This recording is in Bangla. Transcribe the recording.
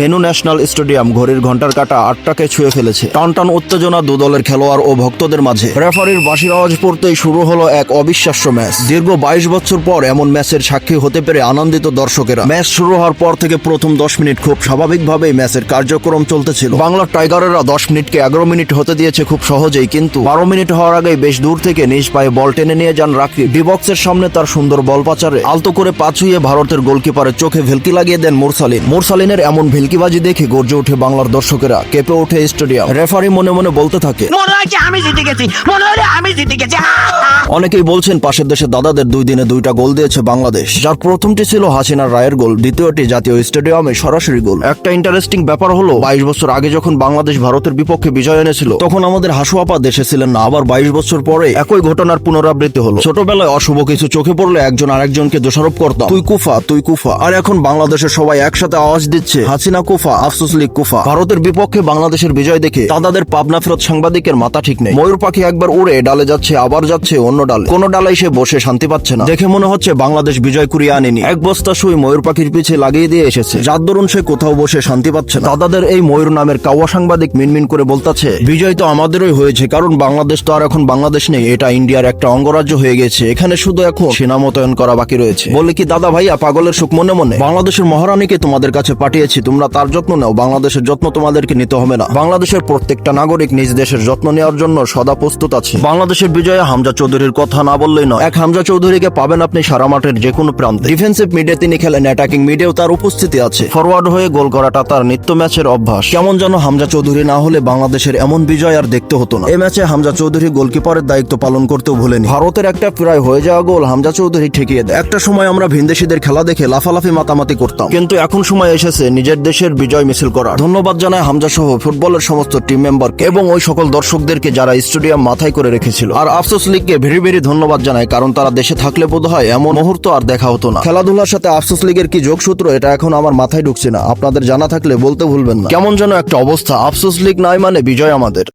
ভেনু ন্যাশনাল স্টেডিয়াম ঘড়ির ঘণ্টার কাটা আটটাকে ছুঁয়ে ফেলেছে। টানটান উত্তেজনা দলের খেলোয়াড় ও ভক্তদের মাঝে। রেফারির বাঁশির আওয়াজ পড়তেই শুরু হলো এক অবিশ্বাস্য ম্যাচ। দীর্ঘ বাইশ বছর পর এমন ম্যাচের সাক্ষী হতে পেরে আনন্দিত দর্শকেরা। ম্যাচ শুরু হওয়ার পর থেকে প্রথম দশ মিনিট খুব স্বাভাবিকভাবেই ম্যাচের কার্যক্রম চলতেছিল। বাংলার টাইগারেরা দশ মিনিটকে এগারো মিনিট হতে দিয়েছে খুব সহজেই, কিন্তু বারো মিনিট হওয়ার আগেই বেশ দূর থেকে নিজ পায়ে বল টেনে নিয়ে যান রাকিব। ডিবক্সের সামনে তার সুন্দর বল পাচারে আলতো করে পাছুইয়ে ভারতের গোলকিপারের চোখে ভেলকি লাগিয়ে দেন মুরসালিন। মুরসালিনের এমন ভেলকিবাজি দেখে গর্জে ওঠে বাংলার দর্শকেরা। কেঁপে ওঠে স্টেডিয়াম। রেফারি মনে মনে বলতে থাকে মনে হচ্ছে আমি জিতে গেছি? মনে হলে আমি জিতে গেছি। অনেকেই বলছেন পাশের দেশের দাদাদের দুই দিনে দুইটা গোল দিয়েছে বাংলাদেশ। যার প্রথমটি ছিল হাসিনার রায়ের গোল দ্বিতীয়টি জাতীয় স্টেডিয়ামে সরাসরি গোল। একটা ইন্টারেস্টিং ব্যাপার হলো বাইশ বছর আগে যখন বাংলাদেশ ভারতের বিপক্ষে বিজয় এনেছিল তখন আমাদের হাসুয়াপা দেশে ছিলেন না। আবার বাইশ বছর পরে একই ঘটনার পুনরাবৃত্তি হলো। ছোটবেলায় অশুভ কিছু চোখে পড়লে একজন আরেকজনকে দোষারোপ করতাম। তুই কুফা তুই কুফা। আর এখন বাংলাদেশের সবাই একসাথে আওয়াজ দিচ্ছে হাসিনা কুফা, আফসোস লীগ কুফা। ভারতের বিপক্ষে বাংলাদেশের বিজয় দেখে দাদাদের পাবনা ফেরত সাংবাদিকের মাথা ঠিক নেই। ময়ূর পাখি একবার উড়ে ডালে যাচ্ছে, আবার যাচ্ছে অন্য ডালে। কোন ডালাই সে বসে শান্তি পাচ্ছে না। দেখে মনে হচ্ছে বাংলাদেশ বিজয় কুড়িয়ে আনেনি। এক বস্তা সুই ময়ূর পাখির পিছে লাগিয়ে দিয়ে এসেছে। যার দরুন সে কোথাও বসে শান্তি পাচ্ছে না। দাদাদের এই ময়ূর নামের কাওয়া সাংবাদিক মিনমিন করে বলতাছে, বিজয় তো আমাদেরই হয়েছে, কারণ বাংলাদেশ তো আর এখন বাংলাদেশ নেই। এটা ইন্ডিয়ার একটা অঙ্গরাজ্য হয়ে গেছে। এখানে শুধু এখন সেনা মোতায়েন করা বাকি রয়েছে। বলে কি, দাদা ভাইয়া, পাগলের সুখ মনে মনে? বাংলাদেশের মহারানীকে তোমাদের কাছে পাঠিয়েছি। তোমরা তার যত্ন নাও, বাংলাদেশের যত্ন তোমাদেরকে নিতে হবে না। বাংলাদেশের প্রত্যেকটা নাগরিক নিজ দেশের যত্ন নেওয়ার জন্য সদা প্রস্তুত আছে। বাংলাদেশের বিজয়ে হামজা চৌধুরীর কথা না বললেই নয়, এক হামজা চৌধুরীকে পাবেন আপনি সারা মাঠের যে কোনো প্রান্তে। ডিফেন্সিভ মিডে তিনি খেলেন অ্যাটাকিং মিডেও তার উপস্থিতি আছে। ফরওয়ার্ড হয়ে গোল করাটা তার নিত্য ম্যাচের অভ্যাস। কেমন যেন হামজা চৌধুরী না হলে বাংলাদেশের এমন বিজয় আর দেখতে হতো না। এই ম্যাচে হামজা চৌধুরী গোলকিপারের দায়িত্ব পালন করতেও ভুলেনি। ভারতের একটা প্রায় হয়ে যাওয়া গোল হামজা চৌধুরী ঠেকিয়ে দেয়। একটা সময় আমরা ভিনদেশিদের খেলা দেখে লাফালাফি মাতামাতি করতাম। কিন্তু এখন সময় এসেছে, নিজের দেশের বিজয় মিছিল করার। ধন্যবাদ জানায় হামজা সহ ফুটবলের সমস্ত টিম মেম্বারকে এবং ওই সকল দর্শকদেরকে যারা স্টেডিয়াম মাথায় করে রেখেছিল। আর আফসোস লিগকে ভেরি ভেরি ধন্যবাদ জানায়, কারণ তারা দেশে থাকলে বোধ হয় এমন মুহূর্ত আর দেখা হতো না। খেলাধুলার সাথে আফসোস লীগের কি যোগসূত্র, এটা এখন আমার মাথায় ঢুকছে না। আপনাদের জানা থাকলে বলতে ভুলবেন না। কেমন যেন একটা অবস্থা। আফসোস লীগ নাই মানে বিজয় আমাদের।